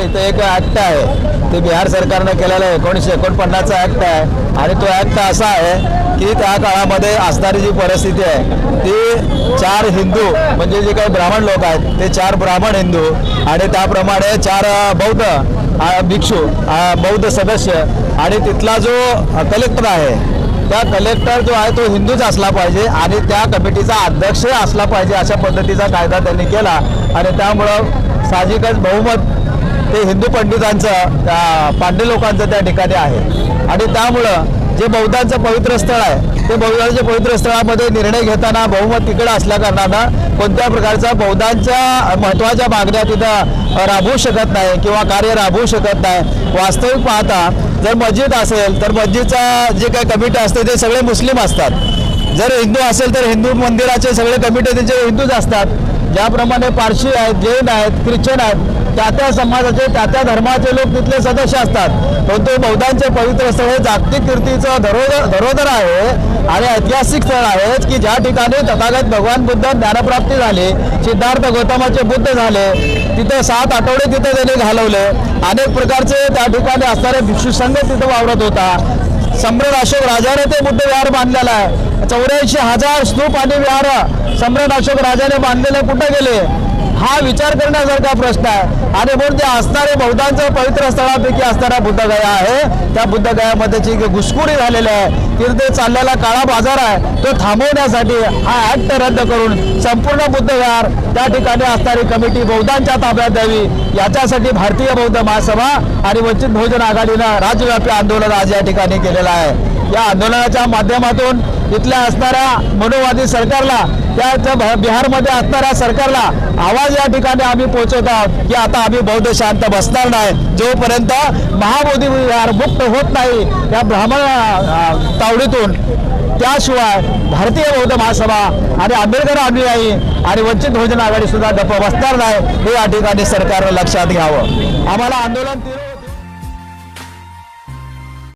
इथं एक ऍक्ट आहे. ते बिहार सरकारनं आहे. एकोणीसशे एकोणपन्नासचा ऍक्ट आहे. आणि तो ऍक्ट असा आहे की त्या काळामध्ये असणारी जी परिस्थिती आहे ती चार हिंदू म्हणजे जे काही ब्राह्मण लोक आहेत ते चार ब्राह्मण हिंदू आणि त्याप्रमाणे चार बौद्ध भिक्षू बौद्ध सदस्य आणि तिथला जो कलेक्टर आहे त्या कलेक्टर जो आहे तो हिंदूच असला पाहिजे आणि त्या कमिटीचा अध्यक्ष असला पाहिजे अशा पद्धतीचा कायदा त्यांनी केला. आणि त्यामुळं साहजिकच बहुमत ते हिंदू पंडितांचं त्या पांडे लोकांचं त्या ठिकाणी आहे. आणि त्यामुळं जे बौद्धांचं पवित्र स्थळ आहे ते बौद्धांच्या पवित्र स्थळामध्ये निर्णय घेताना बहुमत तिकडे असल्याकारणानं कोणत्या प्रकारचा बौद्धांच्या महत्त्वाच्या मागण्या तिथं राबवू शकत नाही किंवा कार्य राबवू शकत नाही. वास्तविक पाहता जर मस्जिद असेल तर मस्जिदचा जे काही कमिटी असते ते सगळे मुस्लिम असतात. जर हिंदू असेल तर हिंदू मंदिराचे सगळे कमिटी त्यांचे हिंदूच असतात. ज्याप्रमाणे पारशी आहेत जैन आहेत ख्रिश्चन आहेत त्या त्या समाजाचे त्या त्या धर्माचे लोक तिथले सदस्य असतात. परंतु बौद्धांचे पवित्र स्थळ हे जागतिक कीर्तीचं धरोधर धरोधर आहे आणि ऐतिहासिक स्थळ आहे की ज्या ठिकाणी तथागत भगवान बुद्ध ज्ञानप्राप्ती झाली सिद्धार्थ गौतमाचे बुद्ध झाले तिथे सात आठवडे तिथे त्यांनी घालवले. अनेक प्रकारचे त्या ठिकाणी असणारे भिक्षू संघ तिथं वावरत होता. सम्राट अशोक राजाने ते बुद्ध विहार बांधलेला आहे. चौऱ्याऐंशी हजार स्तूप आणि विहार सम्राट अशोक राजाने बांधलेले कुठे गेले? हा विचार करण्यासारखा प्रश्न आहे. आणि म्हणून ते असणारे बौद्धांचं पवित्र स्थळापैकी असणारा बुद्धगया आहे. त्या बुद्धगयामध्ये जी घुसखोरी झालेली आहे तिथे चाललेला काळा बाजार आहे तो थांबवण्यासाठी हा ऍक्ट रद्द करून संपूर्ण बुद्ध त्या ठिकाणी असणारी कमिटी बौद्धांच्या ताब्यात द्यावी. याच्यासाठी भारतीय बौद्ध महासभा आणि वंचित बहुजन आघाडीनं राज्यव्यापी आंदोलन आज या ठिकाणी केलेलं आहे. या आंदोलनाच्या माध्यमातून इथल्या असणाऱ्या मनोवादी सरकारला त्या बिहारमध्ये असणाऱ्या सरकारला आवाज या ठिकाणी आम्ही पोहोचवत आहोत की आता आम्ही बौद्ध शांत बसणार नाही. जोपर्यंत महाबोधी विहार मुक्त होत नाही या ब्राह्मण तावडीतून त्याशिवाय भारतीय बौद्ध महासभा आणि आंबेडकर अनुयायी आणि वंचित बहुजन आघाडी सुद्धा गप्प बसणार नाही हे या ठिकाणी सरकारनं लक्षात घ्यावं. आम्हाला आंदोलन